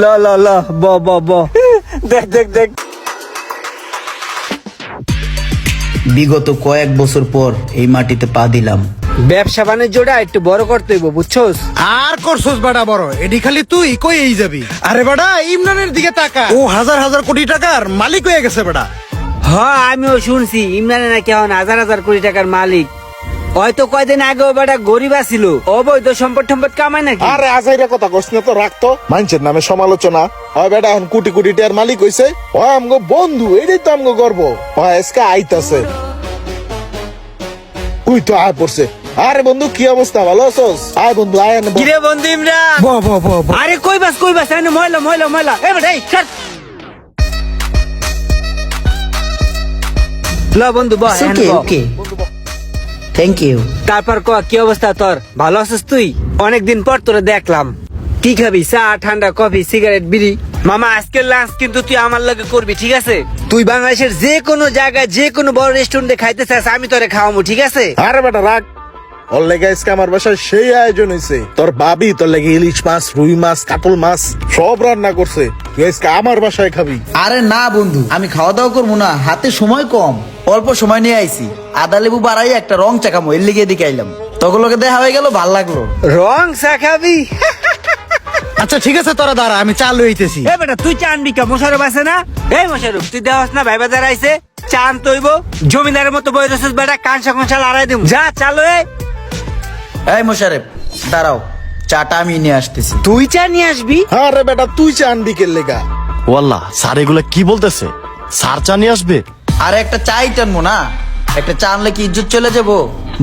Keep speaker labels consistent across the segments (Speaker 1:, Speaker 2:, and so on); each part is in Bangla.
Speaker 1: ল ল ল ব ব ব। দেখ দেখ দেখ।
Speaker 2: বিগত কয়েক বছর পর এই মাটিতে পা দিলাম।
Speaker 1: ব্যবসা বাণিজ্যটা একটু বড় করতে হইব বুঝছোস?
Speaker 3: আর করছস বেটা বড় এডি খালি তুই কই এই যাবি? আরে বেটা ইমরানের দিকে তাকা। ও হাজার হাজার কোটি টাকার মালিক হয়ে গেছে বেটা
Speaker 1: হ্যাঁ আমিও শুনছি ইমরানে নাকি এখন হাজার হাজার কোটি টাকার মালিক। হয়তো কয়দিন আগেও বেটা গরিব আছিল। অবৈধ সম্পদ সম্পদ কামায় নাকি?
Speaker 4: আরে আজাইরা কথা কস না তো রাখতো মানুষের নামে সমালোচনা। হয় বেটা এখন কোটি কোটি টাকার মালিক হইছে। হয় আমগো বন্ধু এটাই তো আমগো গর্ব। হয় আজকে আইতাছে। উই তো আয় পড়ছে। আরে বন্ধু কি অবস্থা? ভালো আছোস? আয় বন্ধু আয় বস।
Speaker 1: কিরে বন্ধু ইমরান?
Speaker 3: ব ব ব ব।
Speaker 1: আরে কই বাস কই বাস? এনে ময়লা ময়লা ময়লা। এ বেটা এই ছাড়। ল বন্ধু এনে
Speaker 2: ওকে ওকে। থ্যাংক ইউ
Speaker 1: তারপর ক কি অবস্থা তোর? ভালো আছিস তুই? অনেকদিন পর তোরে দেখলাম। কি খাবি? চা ঠান্ডা কফি সিগারেট বিড়ি। মামা আজকে লাঞ্চ কিন্তু তুই আমার লগে করবি ঠিক আছে? তুই বাংলাদেশের যে কোনো জায়গায় যে কোনো বড় রেস্টুরেন্টে খাইতে চাস আমি তোরে খাওয়াবো ঠিক আছে?
Speaker 4: আরে বেটা রাখ ওর লেগে আজকে আমার বাসায় সেই আয়োজন হয়েছে তোর ভাবি তোর লেগে ইলিশ মাছ রুই মাছ কাতল মাছ সব রান্না করছে। তুই আজকে আমার বাসায় খাবি।
Speaker 2: আরে না বন্ধু আমি খাওয়া দাওয়া করব না। হাতে সময় কম। অল্প সময় নিয়ে আইছি। আদা লেবু বাড়াই একটা রং চাকামো এর লিগে এদিকে আইলাম। তখন লোকে দেখা হয়ে গেল ভালো লাগল।
Speaker 1: রং চা খাবি
Speaker 3: আচ্ছা ঠিক আছে তোরা দাঁড়া আমি চালু হইতেছি
Speaker 1: এ বেটা তুই চা আনবি কা মোশারফ আছে না? এই মোশারফ তুই দেওয়াস না ভাই বাজার আইছে। চা আনতে হইব জমিদারের মতো রসুস বেটা কাঁচা কঞ্চা লড়াই দিব যা চালো এ
Speaker 2: এই মোশারেফ দাঁড়াও চাটা আমি নিয়ে আসতেছি।
Speaker 1: তুই চা নিয়ে আসবি?
Speaker 4: আরে বেটা তুই চা আনবি কে লেগা?
Speaker 5: ওয়াল্লাহ স্যার এগুলা কি বলতেছে? স্যার চা নিয়ে আসবে?
Speaker 2: আরে একটা চাই টানবো না। একটা চা আনলে কি ইজ্জত চলে যাব?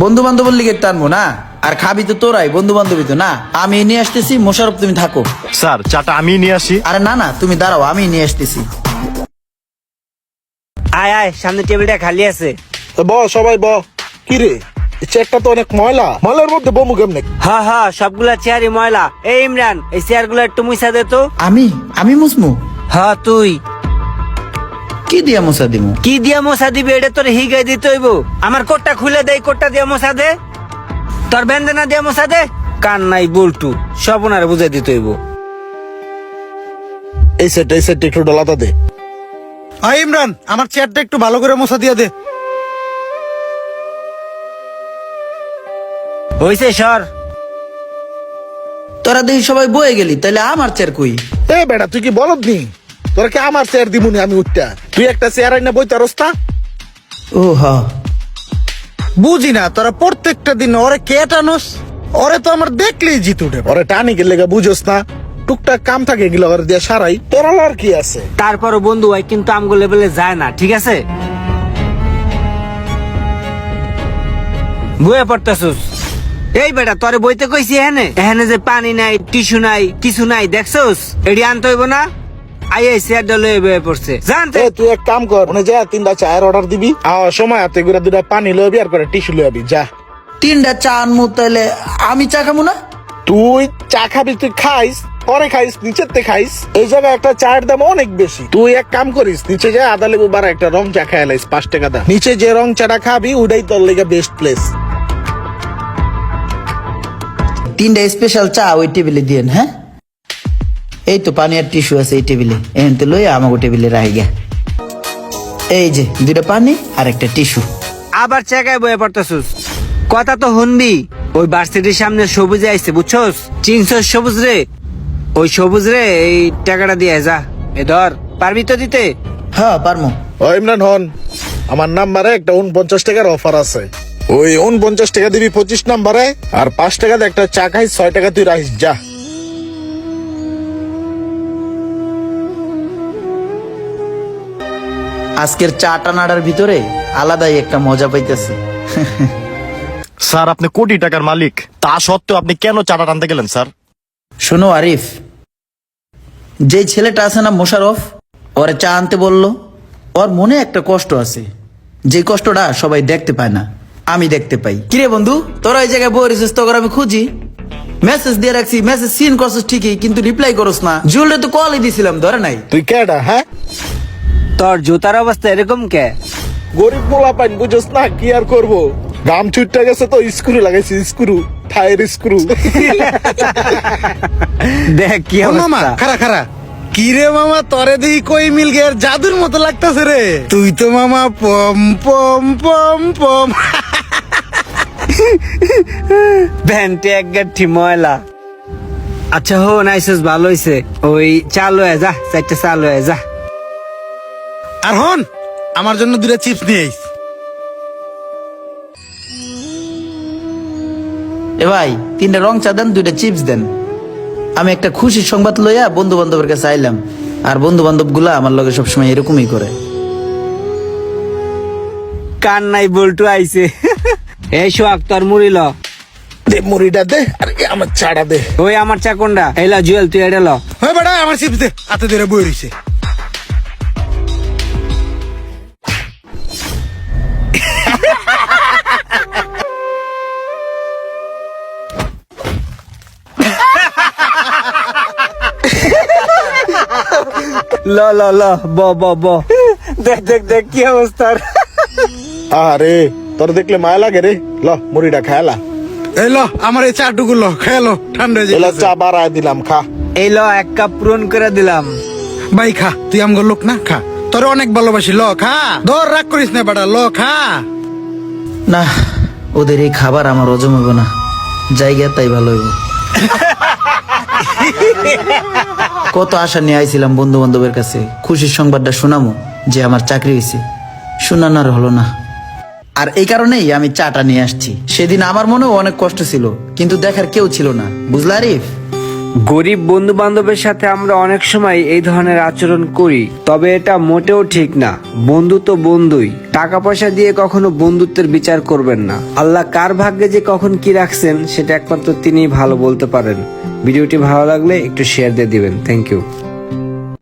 Speaker 2: বন্ধু বান্ধবের লিগে টানবো না? আর খাবি তো তোরাই বন্ধু বান্ধবী তো না? আমি নিয়ে আসতেছি মোশারফ তুমি থাকো।
Speaker 5: স্যার চাটা আমি নিয়ে আসি।
Speaker 2: আরে না না তুমি দাঁড়াও আমি নিয়ে আসতেছি।
Speaker 1: আয় আয় সামনে টেবিলটা খালি আছে।
Speaker 4: তো ব সবাই ব কি রে? চেয়ারটা তো অনেক ময়লা। ময়লার মধ্যে বমু কেমনে?
Speaker 1: হ্যাঁ হ্যাঁ সবগুলা চেয়ারই ময়লা। এই ইমরান এই চেয়ারগুলো একটু মুছা দে তো।
Speaker 2: আমি? আমি মুসমু
Speaker 1: হ্যাঁ তুই।
Speaker 2: কি দিয়া মুসা দিমু?
Speaker 1: কি দিয়া মশা দিবি এটা তোর হিগাই দিতে হইব। আমার কোটটা খুলে দে কোটটা দিয়া মশা দে। তোর বেন্দনা দিয়া মশা দে। কান নাই বল্টু। সব ওনারে বুঝাই দিতে হইব।
Speaker 4: এই সেট এই সেট একটু ডলাতা দে।
Speaker 3: আই ইমরান আমার চেয়ারটা একটু ভালো করে মশা দিয়ে দে।
Speaker 1: হইছে সর।
Speaker 2: তোরা দেখি সবাই বয়ে গেলি তাহলে আমার চেয়ার কই?
Speaker 4: এ বেটা তুই কি বলদ নি তোরা কি আমার চেয়ার দিমুনি আমি উঠটা? তুই একটা চেয়ার আইনা বইতে রস্তা
Speaker 2: ও হ
Speaker 3: বুঝি না তোরা প্রত্যেকটা দিন ওরে কে টানোস? ওরে তো আমার দেখলেই জিত উঠে।
Speaker 4: ওরে টানি গেলে বুঝোস না। টুকটাক কাম থাকে এগুলো ওরে দিয়ে সারাই। তোর আর কি আছে?
Speaker 1: তারপরও বন্ধু হয় কিন্তু আমগো লেভেলে যায় না ঠিক আছে? বইয়ে পড়তেছুস? এই বেটা তোরে বইতে কইছি এখানে এখানে যে পানি নাই টিস্যু নাই কিছু নাই দেখছস? এডি আনতে হইব না? আই এই চেয়ার ডলে বইয়ে পড়ছে জানতে
Speaker 4: তুই এক কাম কর মানে যা তিনটা চায়ের অর্ডার দিবি। সময় হাতে করে দুটা পানি লবি আর করে টিস্যু লবি যা।
Speaker 2: তিনটা চা আনমু তাহলে আমি চা খামু না?
Speaker 4: তুই চা খাবি তুই খাইস পরে খাইস নিচের তে খাইস। এই জায়গায় একটা চায়ের দাম অনেক বেশি। তুই এক কাম করিস নিচে যা আদা লেবু বারা একটা রং চা খাই লাইস পাঁচ টাকা দাম। নিচে যে রং চাটা খাবি ওটাই তোর লেগে বেস্ট প্লেস
Speaker 2: তিনটা স্পেশাল চা ওই টেবিলে দিয়েন হ্যাঁ? এই তো পানি আর টিস্যু আছে এই টেবিলে এখান তো লই আমাকে টেবিলে রাখি গে এই যে দুইটা পানি আর একটা টিস্যু
Speaker 1: আবার চেকায় বইয়ে পড়তেছুস। কথা তো শুনবি ওই ভার্সিটির সামনে সবুজ আইছে বুঝছস? চিনছস সবুজ রে? ওই সবুজ রে এই টাকাটা দিয়ে যা। এ ধর পারবি তো দিতে?
Speaker 2: হ্যাঁ পারমু।
Speaker 4: ও ইমরান হন আমার নাম্বারে একটা উনপঞ্চাশ টাকার অফার আছে। ওই উনপঞ্চাশ টাকা দিবি পঁচিশ নাম্বারে আর পাঁচ টাকাতে একটা চা খাইস ছয় টাকা তুই রাখিস যা।
Speaker 2: আজকের চা টানাটার ভিতরে আলাদাই একটা মজা পাইতেছি।
Speaker 5: স্যার আপনি কোটি টাকার মালিক। তা সত্ত্বেও আপনি কেন চাটা টানতে গেলেন স্যার?
Speaker 2: শোনো আরিফ। যে ছেলেটা আছে না মোশারফ ওরে চা আনতে বলল ওর মনে একটা কষ্ট আছে। যে কষ্টটা সবাই দেখতে পায় না। আমি দেখতে পাই। কিরে বন্ধু তোরা এই জায়গায় বই রেছিস তোর আমি খুঁজি? মেসেজ দিয়ে রাখছি মেসেজ সিন করছিস ঠিকই কিন্তু রিপ্লাই করস না। জুলরে তো কলই দিছিলাম ধরে নাই।
Speaker 4: তুই কেডা হ্যাঁ?
Speaker 1: তোর জুতার অবস্থা এরকম কে?
Speaker 4: গরিব মোলা পাইন বুঝোস না কি আর করব? গাম ছুটতে গেছে তো স্ক্রু লাগাইছি স্ক্রু ফায়ার স্ক্রু।
Speaker 1: দেখ কি
Speaker 3: ও মামা খারা খারা কি রে মামা তরে দিই কই মিল গের জাদুর মতো লাগতাছে রে। তুই তো মামা পম পম পম পম।
Speaker 1: ভ্যানটি এক গাঠি ময়লা। আচ্ছা হো নাইসেস ভালো হইছে। ওই চালু হয়ে যা চারটা চালু হয়ে যা।
Speaker 3: আর হন আমার জন্য দুটা চিপস নিয়ে আইস।
Speaker 2: এ ভাই তিনটা রং চা দেন দুইটা চিপস দেন। আমি একটা খুশির সংবাদ লইয়া বন্ধু বান্ধবের কাছে আইলাম। আর বন্ধু বান্ধবগুলা আমার লগে সবসময় এরকমই করে।
Speaker 1: কান নাই বল্টু আইছে। এই সোহাগ তোর মুড়ি ল।
Speaker 4: দে মুড়িটা দে আর আমার চাটা দে।
Speaker 1: ওই আমার চাকুন্ডা এলা জুয়েল তুই এটা ল।
Speaker 3: হয় বেটা আমার চিপস দে হাতে ধরে বই রইছে।
Speaker 1: ল ল ল ব ব ব। দেখ দেখ দেখ কি অবস্থা।
Speaker 4: আরে তোর দেখলে মায়া লাগে রে। ল মুড়িটা খায়ালা
Speaker 3: এই ল আমার এই চাটুকু ল খেলো ঠান্ডা হয়ে
Speaker 4: এলা
Speaker 3: যাবে
Speaker 4: চা বাড়ায় দিলাম খা।
Speaker 1: এই ল এক কাপ পূরণ করে দিলাম।
Speaker 3: ভাই খা তুই আমগো লোক না খা। তোরে অনেক ভালোবাসি ল খা। ধর রাগ করিস না বেটা ল খা।
Speaker 2: না ওদের এই খাবার আমার হজম হইব না। জায়গা তাই ভালো হইব। কত আশা নিয়ে আইছিলাম বন্ধু বান্ধবের কাছে। খুশির সংবাদটা শোনামো যে আমার চাকরি হয়েছে শোনানোর হলো না। আর এই কারণেই আমি চাটা নিয়ে আসছি। সেদিন আমার মনেও অনেক কষ্ট ছিল, কিন্তু দেখার কেউ ছিল না। বুঝলা আরিফ?
Speaker 1: গরিব বন্ধু বান্ধবের সাথে আমরা অনেক সময় এই ধরনের আচরণ করি, তবে এটা মোটেও ঠিক না। বন্ধু তো বন্ধুই টাকা পয়সা দিয়ে কখনো বন্ধুত্বের বিচার করবেন না। আল্লাহ কার ভাগ্যে যে কখন কি রাখছেন, সেটা একমাত্র তিনিই ভালো বলতে পারেন। ভিডিওটি ভালো লাগলে একটু শেয়ার দিয়ে দিবেন। Thank you